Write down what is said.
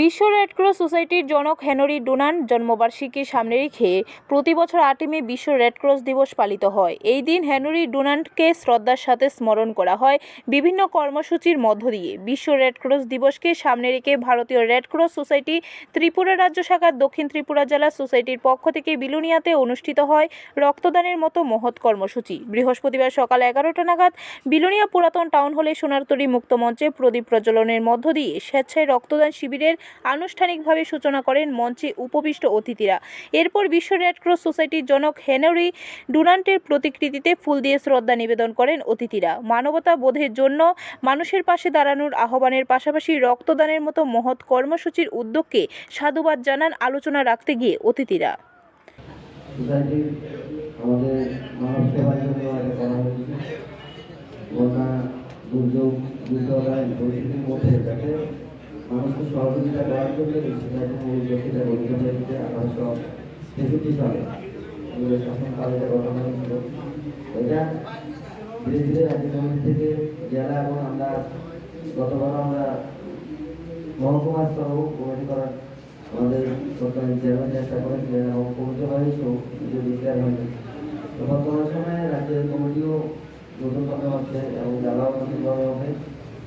বিশ্ব রেডক্রস সোসাইটির জনক হেনরি ডোনান জন্মবার্ষিকী সামনে রেখে প্রতি বছর আটই মে বিশ্ব রেডক্রস দিবস পালিত হয়। এই দিন হেনরি ডোনান্টকে শ্রদ্ধার সাথে স্মরণ করা হয় বিভিন্ন কর্মসূচির মধ্য দিয়ে। বিশ্ব রেডক্রস দিবসকে সামনে রেখে ভারতীয় রেডক্রস সোসাইটি ত্রিপুরা রাজ্য শাখার দক্ষিণ ত্রিপুরা জেলা সোসাইটির পক্ষ থেকে বিলুনিয়াতে অনুষ্ঠিত হয় রক্তদানের মতো মহৎ কর্মসূচি। বৃহস্পতিবার সকাল এগারোটা নাগাদ বিলোনিয়া পুরাতন টাউন হলে সোনারতরী মুক্তমঞ্চে প্রদীপ প্রজ্বলনের মধ্য দিয়ে স্বেচ্ছায় রক্তদান শিবিরের আনুষ্ঠানিকভাবে সূচনা করেন মঞ্চে উপবিষ্ট অতিথিরা। এরপর বিশ্ব রেডক্রস সোসাইটির জনক হেনরি ডুনান্টের প্রতিকৃতিতে ফুল দিয়ে শ্রদ্ধা নিবেদন করেন অতিথিরা। মানবতা বোধের জন্য মানুষের পাশে দাঁড়ানোর আহ্বানের পাশাপাশি রক্তদানের মতো মহৎ কর্মসূচির উদ্যোগকে সাধুবাদ জানান আলোচনা রাখতে গিয়ে অতিথিরা। আমাদের মানব সেবার জন্য করা হয়েছে বন্যা, দুর্যোগ মধ্যে যাতে মানুষকে সহযোগিতা করার জন্য উদ্যোগটা গঠিত হয়েছে আঠারোশো তেষট্টি সালে শাসনকালে এটা গঠন হয়েছিল এটা ধীরে ধীরে রাজ্য থেকে জেলা এবং আমরা গতবার আমরা মহকুমা স্তরেও কমিটি করার আমাদের সরকারি চেয়ারম্যান চেষ্টা করেছিলেন এবং কমিটি হয়েছেও কিছু ডিক্লেয়ার হয়নি তো বর্তমান সময়ে রাজ্যের কমিটিও নতুনভাবে হচ্ছে এবং জেলাও নতুনভাবে হবে